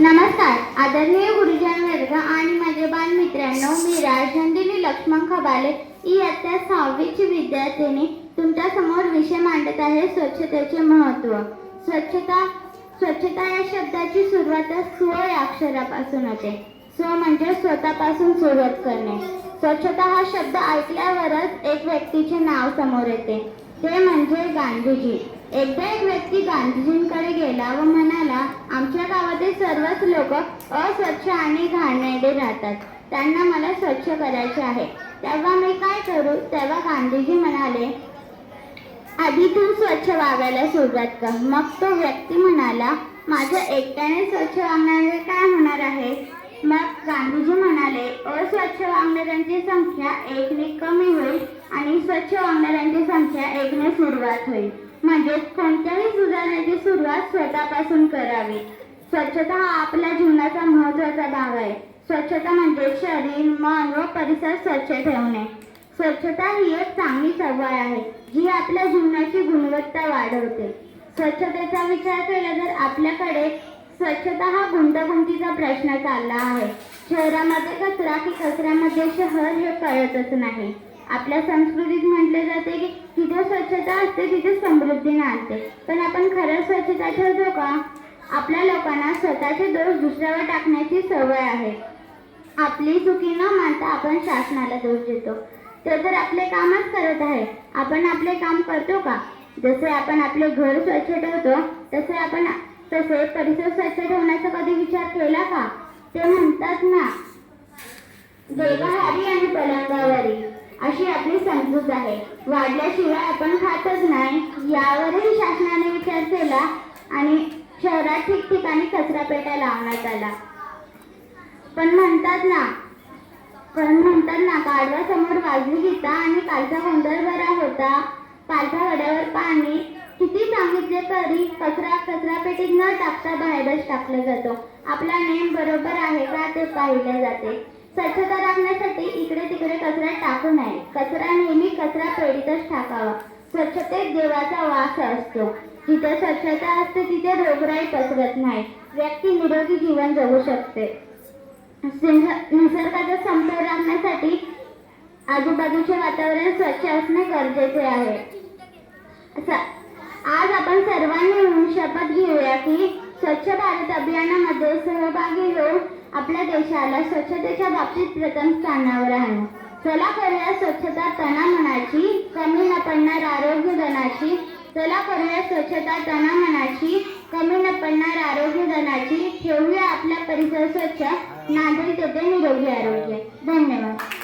नमस्कार. आदरणीय गुरुजन वर्ग आणि माझे बालमित्रांनो मी राजनंदिनी लक्ष्मण खबाले. इयत्ता सहावीची विद्यार्थिनी. तुमच्यासमोर विषय मांडत आहे स्वच्छतेचे महत्त्व. स्वच्छता स्वच्छता या शब्दाची सुरुवात स्व या अक्षरापासून होते. स्व म्हणजे स्वतःपासून सुरुवात करणे. स्वच्छता हा शब्द ऐकल्यावरच एक व्यक्तीचे नाव समोर येते. ते म्हणजे गांधीजी. एकदा एक व्यक्ती गांधीजींकडे गेला व म्हणाला आमच्या गावातील सर्वच लोक अस्वच्छ आणि घाणेरडे राहतात. त्यांना मला स्वच्छ करायचे आहे. तेव्हा मी काय करू? तेव्हा गांधीजी म्हणाले आधी तू स्वच्छ वागायला सुरुवात कर. मग तो व्यक्ती म्हणाला माझ्या एकट्याने स्वच्छ वागणारे काय होणार आहे? मग गांधीजी म्हणाले अस्वच्छ वागणाऱ्यांची संख्या एकने कमी होईल. आणि स्वच्छ वागणाऱ्यांची संख्या एकने सुरुवात होईल. म्हणजेच कोणत्याही सुधारण्याची सुरुवात स्वतःपासून करावी. स्वच्छता हा आपल्या जीवनाचा महत्त्वाचा भाग आहे. स्वच्छता म्हणजे शरीर मन व परिसर स्वच्छ ठेवणे. स्वच्छता ही एक चांगली सवय आहे जी आपल्या जीवनाची गुणवत्ता वाढवते. स्वच्छतेचा विचार केला तर आपल्याकडे स्वच्छता हा गुंतागुंतीचा प्रश्न चालला आहे. शहरामध्ये कचरा की कचऱ्यामध्ये शहर हे कळतच नाही. आपल्या संस्कृतीत म्हटले जाते की जिथे स्वच्छता असते तिथे समृद्धी नांदते. पण आपण खरंच स्वच्छता ठेवतो का? आपल्या लोकांना स्वतःचे दोष दुसऱ्यावर टाकण्याची सवय आहे. आपली चुकी न मानता आपण शासनाला दोष देतो. ते तर आपले कामच करत आहे. आपण आपले काम करतो का? जसे आपण आपले घर स्वच्छ ठेवतो तसे आपण तसे परिसर स्वच्छ ठेवण्याचा कधी विचार केला का? ते म्हणतात ना देवाहारी आणि पलंगावरी. अशी आपली समजूत आहे. वाढल्याशिवाय आपण खातच नाही. यावरही शासनाने विचार केला आणि शहरात ठिकठिकाणी कचरा पेट्या लावण्यात आला. पण म्हणतात ना पण म्हणतात ना काढवा समोर वाजली गीता आणि कालचा गोंधळ बरा होता. कालच्या वड्यावर पाणी. किती सांगितले तरी कचरा कचरा पेटीत न टाकता बाहेरच टाकला जातो. आपला नेम बरोबर आहे का ते पाहिले जाते. स्वच्छता राखण्यासाठी इकडे तिकडे कचरा टाकू नये. कचरा नेहमी कचरा पेटीतच टाकावा. स्वच्छतेत देवाचा वास असतो. जिथे स्वच्छता असते तिथे रोगराई पसरत नाही. व्यक्ती निरोगी जीवन जगू शकते. निसर्गाचा समतोल राखण्यासाठी आजूबाजूचे वातावरण स्वच्छ असणे गरजेचे आहे. आज आपण सर्वांनी शपथ घेऊया की स्वच्छ भारत अभियानामध्ये सहभागी होऊन आपल्या देशाला स्वच्छतेच्या बाबतीत प्रथम स्थानावर आणू. चला करूया स्वच्छता तना मनाची कमी न पडणार आरोग्य धनाची चला करूया स्वच्छता तना मनाची कमी न पडणार आरोग्य धनाची ठेवूया आपला परिसर स्वच्छ नागरिक तेथे निरोगी आरोग्य. धन्यवाद.